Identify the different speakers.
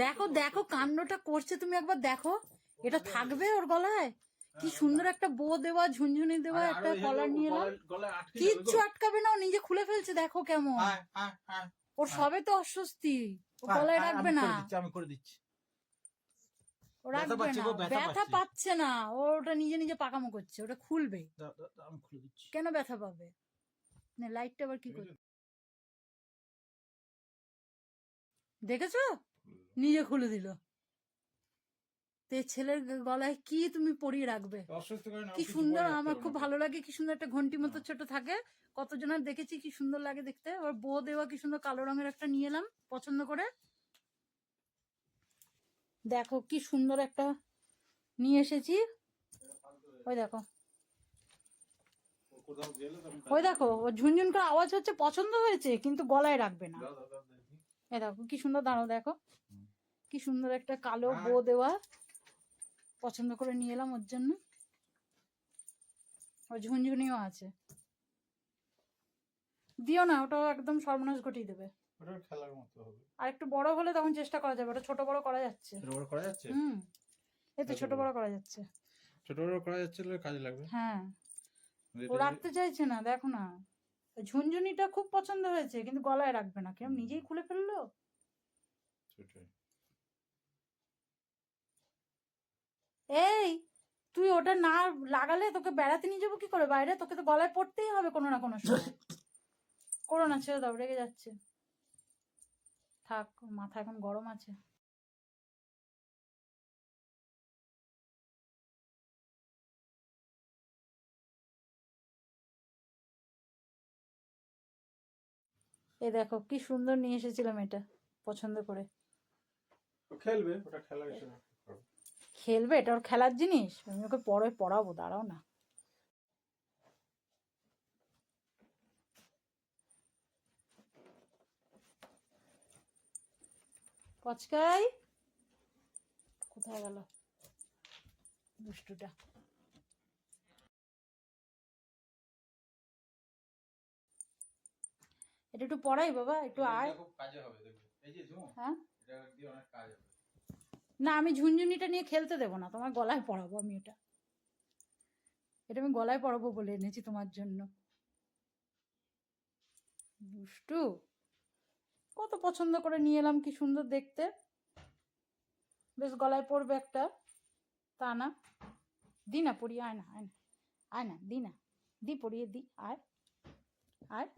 Speaker 1: দেখো দেখো কাণ্ডটা করছে তুমি একবার দেখো। এটা থাকবে ওর গলায়? কি সুন্দর একটা বো দেওয়া ঝুনঝুনি দেওয়া একটা কলার নিয়ে এলাম কিচ্ছু আটকাবে না ও নিজে খুলে ফেলছে দেখো কেমন।
Speaker 2: হ্যাঁ, হ্যাঁ, হ্যাঁ।
Speaker 1: ওর সবে তো অস্বস্তি ও
Speaker 2: হ্যাঁ,
Speaker 1: গলায়
Speaker 2: হ্যাঁ,
Speaker 1: রাখবে না।
Speaker 2: আমি করে দিচ্ছি।
Speaker 1: ও রাখবে না
Speaker 2: ব্যথা পাচ্ছে।
Speaker 1: না ও ওটা নিজে নিজে পাকামো করছে ওটা খুলবে। কেন ব্যথা পাবে? না লাইটটা আবার কি করছে? দেখেছ? নিজে খুলে দিল। তে ছেলের গলায় কি তুমি পরিয়ে রাখবে? কি সুন্দর আমার খুব ভালো লাগে কি সুন্দর একটা ঘন্টি মতো ছোট থাকে। কতজনের দেখেছি কি সুন্দর লাগে দেখতে। আবার বো দেওয়া কি সুন্দর কালো রঙের একটা নিয়ে এলাম পছন্দ করে। দেখো কি সুন্দর একটা নিয়ে এসেছি। ওই দেখো। ওই দেখো ঝুনঝুন করে আওয়াজ হচ্ছে পছন্দ হয়েছে কিন্তু গলায় রাখবে না।
Speaker 2: দেখি।
Speaker 1: এই দেখো কি সুন্দর দাঁড়ো দেখো। কি সুন্দর একটা কালো। বো দেওয়া। পছন্দ করে নিয়ে এলাম ওর জন্য। ঝুনঝুনিও আছে। দিও না ওটাও একদম সর্বনাশ ঘটিয়ে দেবে।
Speaker 2: খেলার মতো হবে।
Speaker 1: আর একটু বড় হলে তখন চেষ্টা করা যাবে ওটা ছোট বড় করা যাচ্ছে।
Speaker 2: ছোট বড় করা যাচ্ছে?
Speaker 1: হুম এই তো ছোট বড়। করা যাচ্ছে।
Speaker 2: ছোট বড় করা যাচ্ছে কাজে লাগবে?
Speaker 1: হ্যাঁ। ও রাখতে চাইছে না দেখো না। ঝুনঝুনিটা খুব পছন্দ হয়েছে কিন্তু গলায় রাখবে না। কিরম নিজেই খুলে ফেলল? এই তুই ওটা না লাগালে তোকে বেড়াতে নিয়ে যাব কি করে বাইরে? তোকে তো গলায় পড়তেই হবে কোনো না কোনো সময়। করো না ছেড়ে দাও রেগে যাচ্ছে। থাক মাথা এখন গরম আছে। এই দেখো কি সুন্দর নিয়ে এসেছিলাম এটা পছন্দ করে।
Speaker 2: খেলবে? ওটা খেলা হিসেবে
Speaker 1: খেলবে? এটা ওর খেলার জিনিস? আমি ওকে পরে পড়াবো দাঁড়াও না। পচকাই। কোথায় গেল? দুষ্টুটা। এটা একটু পড়াই বাবা একটু আয়। হ্যাঁ? না আমি ঝুনঝুনিটা নিয়ে খেলতে দেবো না তোমার গলায় পড়াবো আমি এটা এটা আমি গলায় পড়াবো বলে এনেছি তোমার জন্য। দুষ্টু কত পছন্দ করে নিয়ে এলাম কি সুন্দর দেখতে। বেশ গলায় পড়বে একটা। তা না দি না পড়িয়ে আয় না আয় না। আয় না দি না দি পড়িয়ে দি আয়। আয়।